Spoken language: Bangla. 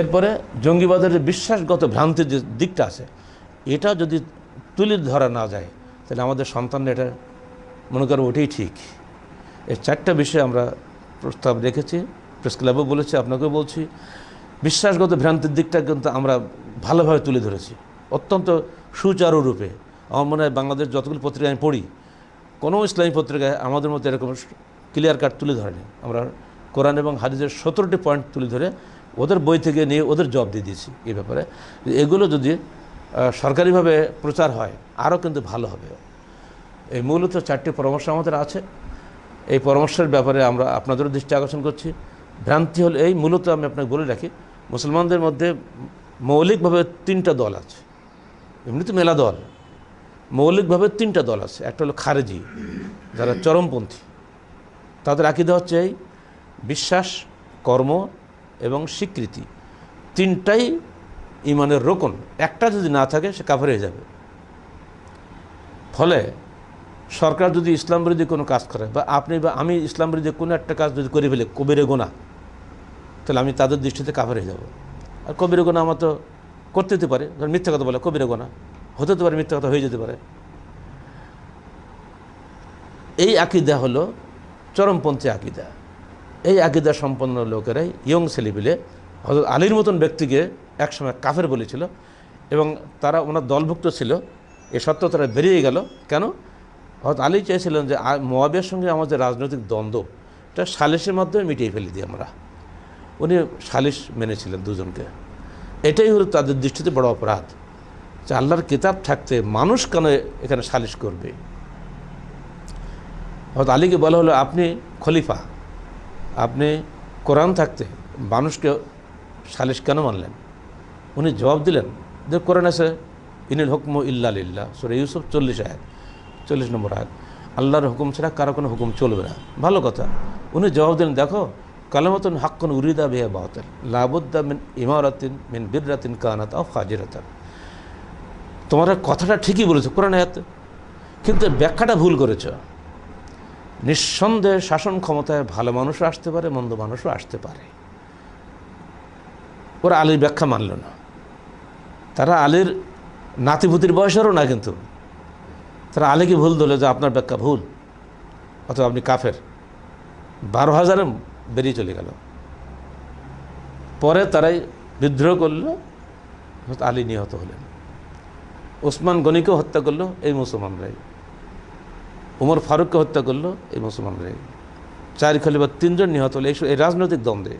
এরপরে জঙ্গিবাদের যে বিশ্বাসগত ভ্রান্তির যে দিকটা আছে, এটা যদি তুলে ধরা না যায়, তাহলে আমাদের সন্তানরা এটা মনে করো ওটাই ঠিক। এই চারটা বিষয়ে আমরা প্রস্তাব রেখেছি, প্রেস ক্লাবেও বলেছি, আপনাকেও বলছি। বিশ্বাসগত ভ্রান্তির দিকটা কিন্তু আমরা ভালোভাবে তুলে ধরেছি। অত্যন্ত সুচারুরূপে আমার মনে হয় বাংলাদেশ যতগুলো পত্রিকা আমি পড়ি, কোনো ইসলামী পত্রিকায় আমাদের মতো এরকম ক্লিয়ার কাট তুলে ধরেনি। আমরা কোরআন এবং হাদিসের সতেরোটি পয়েন্ট তুলে ধরে ওদের বই থেকে নিয়ে ওদের জবাব দিয়ে দিয়েছি এই ব্যাপারে। এগুলো যদি সরকারিভাবে প্রচার হয়, আরও কিন্তু ভালো হবে। এই মূলত চারটি পরামর্শ আমাদের আছে। এই পরামর্শের ব্যাপারে আমরা আপনাদেরও দৃষ্টি আকর্ষণ করছি। ভ্রান্তি হল এই মূলত আমি আপনাকে বলে রাখি, মুসলমানদের মধ্যে মৌলিকভাবে তিনটা দল আছে। এমনি তো মেলা দল। মৌলিকভাবে তিনটা দল আছে। একটা হলো খারেজি, যারা চরমপন্থী। তাদের আকিদা হচ্ছে এই বিশ্বাস, কর্ম এবং স্বীকৃতি তিনটাই ইমানের রোকন। একটা যদি না থাকে, সে কাভার হয়ে যাবে। ফলে সরকার যদি ইসলাম বিরোধী কোনো কাজ করে, বা আপনি বা আমি ইসলাম বিরোধী কোনো একটা কাজ যদি করে ফেলি, কবিরে গোনা, তাহলে আমি তাদের দৃষ্টিতে কাভার হয়ে যাব। আর কবিরে গোনা আমার তো করতে হতে পারে। ধর মিথ্যা কথা বলে, কবিরে গোনা, হতে হতে পারে মিথ্যা কথা হয়ে যেতে পারে। এই আকিদা হলো চরমপন্থী আকিদা। এই আকিদা সম্পন্ন লোকেরাই ইয়ং ছেলেপিলে হজরত আলীর মতন ব্যক্তিকে একসময় কাফের বলেছিল এবং তারা ওনার দলভুক্ত ছিল। এ সত্ত্বেও তারা বেরিয়ে গেল। কেন? হয়তো আলী চেয়েছিলেন যে মোয়াবিয়ার সঙ্গে আমাদের রাজনৈতিক দ্বন্দ্ব, এটা সালিশের মাধ্যমে মিটিয়ে ফেলে দিই আমরা। উনি সালিশ মেনেছিলেন দুজনকে। এটাই হলো তাদের দৃষ্টিতে বড় অপরাধ। যে আল্লাহর কিতাব থাকতে মানুষ কেন এখানে সালিশ করবে? হয়তো আলীকে বলা হলো, আপনি খলিফা। আপনি কোরআন থাকতে মানুষকে সালিশ কেন মানলেন? উনি জবাব দিলেন, যে কোরআন আছে, ইনিল হুকম ইল্লা লিল্লাহ সুরে ইউসুফ চল্লিশ আয়াত, চল্লিশ নম্বর আয়াত। আল্লাহর হুকুম ছাড়া কারও কোনো হুকুম চলবে না। ভালো কথা। উনি জবাব দিলেন, দেখো, কালামতন হাক্কন উরিদা বেহে বাহতেন লাবুদ্দা মিন ইমারাতিন মিন বিরাতিন কানাত অফ হাজিরাতান তোমার কথাটা ঠিকই বলেছ কোরআন আয়াত, কিন্তু ব্যাখ্যাটা ভুল করেছ। নিঃসন্দেহে শাসন ক্ষমতায় ভালো মানুষও আসতে পারে, মন্দ মানুষও আসতে পারে। ওরা আলীর ব্যাখ্যা মানল না। তারা আলীর নাতিপুতির বয়সেরও না কিন্তু। তারা আলীকে ভুল দিল যে আপনার ব্যাখ্যা ভুল, অথবা আপনি কাফের। বারো হাজারে বেরিয়ে চলে গেল। পরে তারাই বিদ্রোহ করল, আলী নিহত হলেন। ওসমান গনিকেও হত্যা করল, এই মুসলমানরাই। উমর ফারুককে হত্যা করল এই মুসলমানরা। চার খলিফা তিনজন নিহত হলো। এই রাজনৈতিক দ্বন্দ্বে।